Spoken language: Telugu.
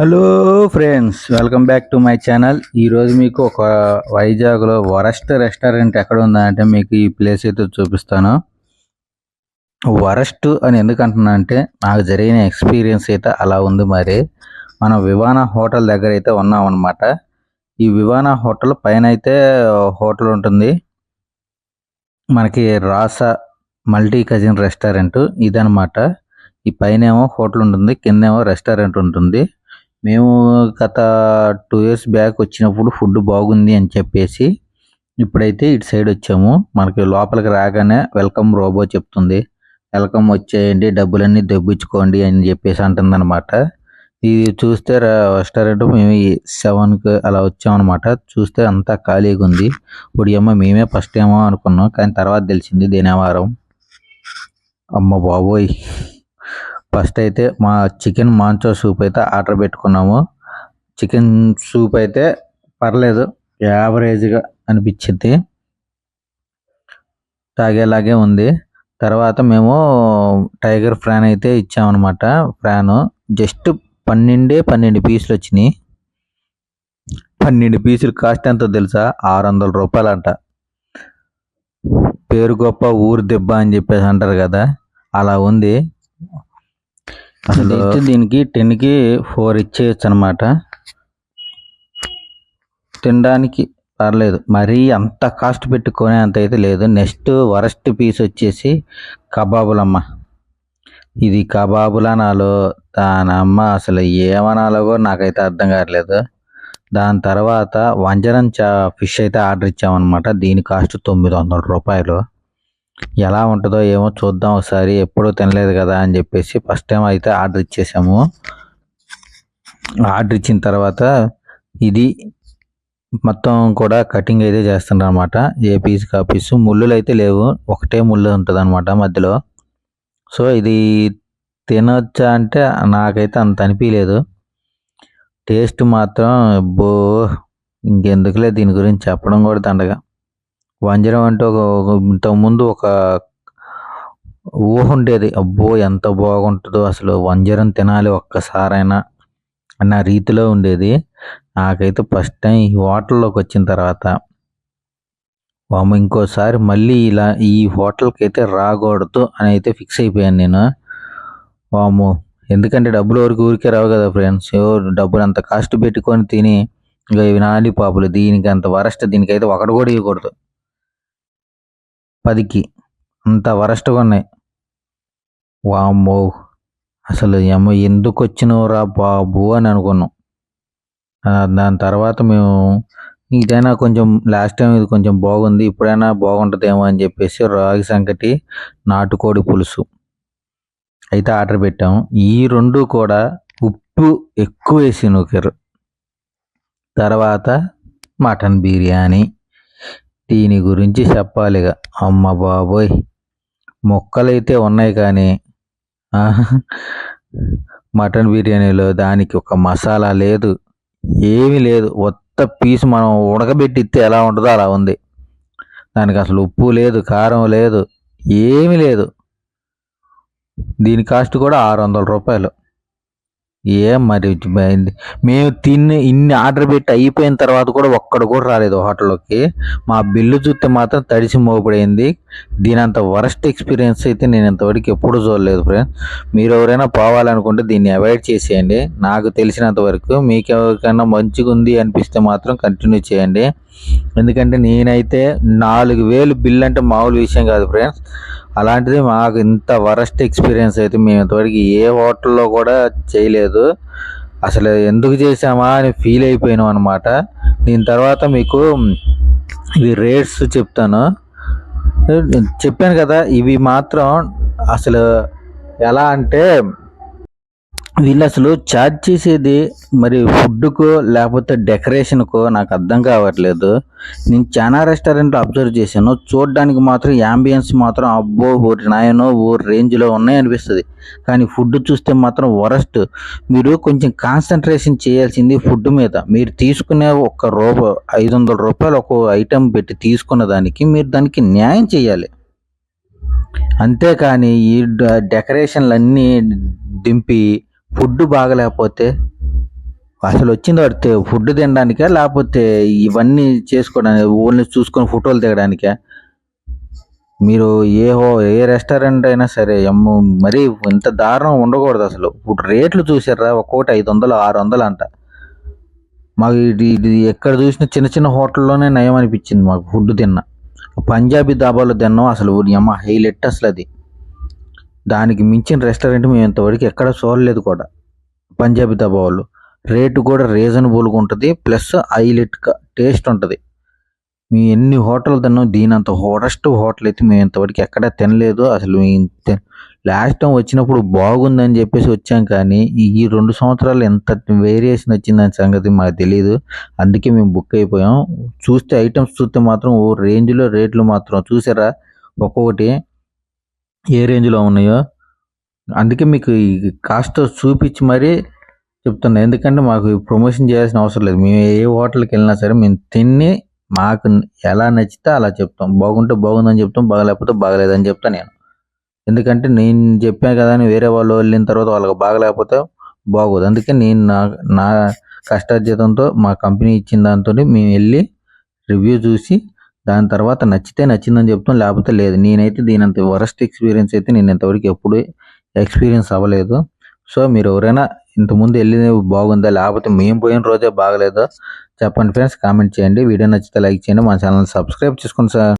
Hello friends welcome back to my channel ఈరోజు మీకు ఒక వైజాగ్లో వరస్ట్ రెస్టారెంట్ ఎక్కడ ఉందంటే మీకు ఈ ప్లేస్ అయితే చూపిస్తాను. వరస్ట్ అని ఎందుకు అంటున్నా అంటే నాకు జరిగిన ఎక్స్పీరియన్స్ అయితే అలా ఉంది మరి. మనం వివాన హోటల్ దగ్గర అయితే ఉన్నాం అనమాట ఈ వివాన హోటల్ పైన అయితే హోటల్ ఉంటుంది. మనకి రాస మల్టీ కజిన్ రెస్టారెంట్ ఇదనమాట ఈ పైన ఏమో హోటల్ ఉంటుంది కిందేమో రెస్టారెంట్ ఉంటుంది. మేము గత టూ ఇయర్స్ బ్యాక్ వచ్చినప్పుడు ఫుడ్ బాగుంది అని చెప్పేసి ఇప్పుడైతే ఇటు సైడ్ వచ్చాము. మనకి లోపలికి రాగానే వెల్కమ్ రోబో చెప్తుంది. వెల్కమ్ వచ్చేయండి డబ్బులన్నీ దెబ్బించుకోండి అని చెప్పేసి అంటుందన్నమాట. ఇది చూస్తే రెస్టారెంట్ మేము సెవెన్కి అలా వచ్చామన్నమాట. చూస్తే అంతా ఖాళీగా ఉంది. ఇప్పుడు ఏమో మేమే ఫస్ట్ ఏమో అనుకున్నాం కానీ తర్వాత తెలిసింది దేనేవారం అమ్మ బాబోయ్. ఫస్ట్ అయితే మా చికెన్ మాంచో సూప్ అయితే ఆర్డర్ పెట్టుకున్నాము. చికెన్ సూప్ అయితే పర్లేదు యావరేజ్గా అనిపించింది. తాగేలాగే ఉంది. తర్వాత మేము టైగర్ ఫ్రాన్ అయితే ఇచ్చామన్నమాట ఫ్రాన్. జస్ట్ పన్నెండే పన్నెండు పీసులు వచ్చినాయి. పన్నెండు పీసులు కాస్ట్ ఎంతో తెలుసా? ఆరు వందల రూపాయలంట. పేరు గొప్ప ఊరు దెబ్బ అని చెప్పేసి అంటారు కదా అలా ఉంది. అసలు దీనికి టెన్కి ఫోర్ ఇచ్చేయచ్చు అనమాట తినడానికి పర్లేదు. మరీ అంత కాస్ట్ పెట్టుకునే అంత అయితే లేదు. నెక్స్ట్ వరస్ట్ పీస్ వచ్చేసి కబాబులమ్మ. ఇది కబాబులా నాలో దాని అమ్మ అసలు ఏమనాలో కూడా నాకైతే అర్థం కావట్లేదు. దాని తర్వాత వంజరం చా ఫిష్ అయితే ఆర్డర్ ఇచ్చామన్నమాట దీని కాస్ట్ తొమ్మిది వందల రూపాయలు. ఎలా ఉంటుందో ఏమో చూద్దాం ఒకసారి. ఎప్పుడూ తినలేదు కదా అని చెప్పేసి ఫస్ట్ టైం అయితే ఆర్డర్ ఇచ్చేసాము. ఆర్డర్ ఇచ్చిన తర్వాత ఇది మొత్తం కూడా కటింగ్ అయితే చేస్తున్నారు అనమాట ఏ పీస్ కా పీసు ముళ్ళులు అయితే లేవు. ఒకటే ముళ్ళు ఉంటుంది అనమాట మధ్యలో. సో ఇది తినొచ్చా అంటే నాకైతే అంత అనిపించలేదు టేస్ట్ మాత్రం బో ఇంకెందుకులే దీని గురించి చెప్పడం కూడా దండగా. వంజరం అంటే ఒక ఇంతకు ఇంతకుముందు ఒక ఊహ ఉండేది. అబ్బో ఎంత బాగుంటుందో అసలు వంజరం తినాలి ఒక్కసారైనా అన్న రీతిలో ఉండేది. నాకైతే ఫస్ట్ టైం ఈ హోటల్లోకి వచ్చిన తర్వాత. వాము ఇంకోసారి మళ్ళీ ఇలా ఈ హోటల్కి అయితే రాకూడదు అని అయితే ఫిక్స్ అయిపోయాను నేను. వాము ఎందుకంటే డబ్బులు ఊరికి ఊరికే రావు కదా ఫ్రెండ్స్. డబ్బులు అంత కాస్ట్ పెట్టుకొని తిని ఇంకా ఇవి నాని పాపులు దీనికి అంత వరస్ట్ దీనికైతే ఒకటి కూడా ఇవ్వకూడదు. పదికి. అంత వరస్ట్గా ఉన్నాయి. వామ్మో! అసలు ఏమో ఎందుకు వచ్చినవురా బాబు అని అనుకున్నాం. దాని తర్వాత మేము ఇదైనా కొంచెం లాస్ట్ టైం ఇది కొంచెం బాగుంది ఇప్పుడైనా బాగుంటుందేమో అని చెప్పేసి రాగి సంకటి నాటుకోడి పులుసు అయితే ఆర్డర్ పెట్టాము ఈ రెండు కూడా ఉప్పు ఎక్కువ వేసి నూకారు తర్వాత మటన్ బిర్యానీ. దీని గురించి చెప్పాలిగా. అమ్మ బాబోయ్! మొక్కలైతే ఉన్నాయి కానీ మటన్ బిర్యానీలో దానికి ఒక మసాలా లేదు. ఏమీ లేదు. ఒత్త పీస్ మనం ఉడకబెట్టి ఇస్తే ఎలా ఉంటుందో అలా ఉంది. దానికి అసలు ఉప్పు లేదు కారం లేదు ఏమీ లేదు. దీని కాస్ట్ కూడా ఆరు వందల రూపాయలు. ఏ మరి మేము తిని ఇన్ని ఆర్డర్ పెట్టి అయిపోయిన తర్వాత కూడా ఒక్కడు కూడా రాలేదు హోటల్లోకి. మా బిల్లు చూస్తే మాత్రం తడిసి మోపడైంది. దీనంత వరస్ట్ ఎక్స్పీరియన్స్ అయితే నేను ఇంతవరకు ఎప్పుడు చూడలేదు ఫ్రెండ్. మీరు ఎవరైనా పోవాలనుకుంటే దీన్ని అవాయిడ్ చేసేయండి. నాకు తెలిసినంత వరకు మీకు ఎవరికైనా మంచిగా ఉంది అనిపిస్తే మాత్రం కంటిన్యూ చేయండి. ఎందుకంటే నేనైతే నాలుగు వేలు బిల్ అంటే మామూలు విషయం కాదు ఫ్రెండ్స్ అలాంటిది మాకు ఇంత వరస్ట్ ఎక్స్పీరియన్స్ అయితే మేము ఇంతవరకు ఏ హోటల్లో కూడా చేయలేదు. అసలు ఎందుకు చేసామా అని ఫీల్ అయిపోయినాం అనమాట దీని తర్వాత మీకు ఇవి రేట్స్ చెప్తాను. చెప్పాను కదా ఇవి మాత్రం అసలు ఎలా అంటే వీళ్ళు అసలు ఛార్జ్ చేసేది మరి ఫుడ్కో లేకపోతే డెకరేషన్కో నాకు అర్థం కావట్లేదు. నేను చాలా రెస్టారెంట్లో అబ్జర్వ్ చేశాను. చూడడానికి మాత్రం యాంబియన్స్ మాత్రం అబ్బో ఊరి నాయనో ఊరి రేంజ్లో ఉన్నాయి అనిపిస్తుంది కానీ ఫుడ్ చూస్తే మాత్రం వరస్ట్ మీరు కొంచెం కాన్సన్ట్రేషన్ చేయాల్సింది ఫుడ్ మీద. మీరు తీసుకునే ఒక రూప ఐదు వందల రూపాయలు ఒక ఐటెం పెట్టి తీసుకున్న దానికి మీరు దానికి న్యాయం చేయాలి. అంతేకాని ఈ డెకరేషన్లన్నీ దింపి ఫుడ్ బాగలేకపోతే అసలు వచ్చింది పడితే ఫుడ్ తినడానికే లేకపోతే ఇవన్నీ చేసుకోవడానికి ఓన్లీ చూసుకొని ఫోటోలు దిగడానికే? మీరు ఏ హో ఏ రెస్టారెంట్ అయినా సరే అమ్మో మరీ ఇంత దారుణం ఉండకూడదు అసలు. ఇప్పుడు రేట్లు చూసారా ఒక్కొక్కటి ఐదు వందలు ఆరు వందలు అంట. మాకు ఇది ఇది ఎక్కడ చూసినా చిన్న చిన్న హోటల్లోనే నయం అనిపించింది మాకు ఫుడ్ తిన్నా. పంజాబీ దాబాలో తిన్నాం అసలు అమ్మ హైలెట్ అసలు అది దానికి మించిన రెస్టారెంట్ మేము ఇంతవరకు ఎక్కడ చూడలేదు కూడా. పంజాబీ దాబా వాళ్ళు రేటు కూడా రీజనబుల్గా ఉంటుంది ప్లస్ హైలెట్ టేస్ట్ ఉంటుంది. మేము ఎన్ని హోటల్ తిన్నాం దీని అంత హోటల్ అయితే మేము ఇంతవరకు ఎక్కడ తినలేదు. అసలు లాస్ట్ టైం వచ్చినప్పుడు బాగుందని చెప్పేసి వచ్చాం కానీ ఈ ఈ రెండు సంవత్సరాలు ఎంత వేరియేషన్ వచ్చిందని సంగతి మాకు తెలియదు అందుకే మేము బుక్ అయిపోయాం. చూస్తే ఐటమ్స్ చూస్తే మాత్రం ఓ రేంజ్లో రేట్లు మాత్రం చూసారా? ఒక్కొక్కటి ఏ రేంజ్లో ఉన్నాయో. అందుకే మీకు ఈ కాస్ట్ చూపించి మరీ చెప్తున్నా. ఎందుకంటే మాకు ప్రమోషన్ చేయాల్సిన అవసరం లేదు. మేము ఏ హోటల్కి వెళ్ళినా సరే మేము తిని మాకు ఎలా నచ్చితే అలా చెప్తాం. బాగుంటే బాగుందని చెప్తాం బాగలేకపోతే బాగలేదని చెప్తాను నేను. ఎందుకంటే నేను చెప్పాను కదా అని వేరే వాళ్ళు వెళ్ళిన తర్వాత వాళ్ళకి బాగలేకపోతే బాగోదు. అందుకే నేను నా నా కష్టార్జితంతో మా కంపెనీ ఇచ్చిన దాంతో మేము వెళ్ళి రివ్యూ చూసి దాని తర్వాత నచ్చితే నచ్చిందని చెప్తాం లేకపోతే లేదు. నేనైతే దీని అంత వరస్ట్ ఎక్స్పీరియన్స్ అయితే నేను ఇంతవరకు ఎప్పుడు ఎక్స్పీరియన్స్ అవ్వలేదు. సో మీరు ఎవరైనా ఇంతకుముందు వెళ్ళిన బాగుందా లేకపోతే మేము పోయిన రోజే బాగలేదో చెప్పండి ఫ్రెండ్స్. కామెంట్ చేయండి. వీడియో నచ్చితే లైక్ చేయండి. మా ఛానల్ సబ్స్క్రైబ్ చేసుకోండి సార్.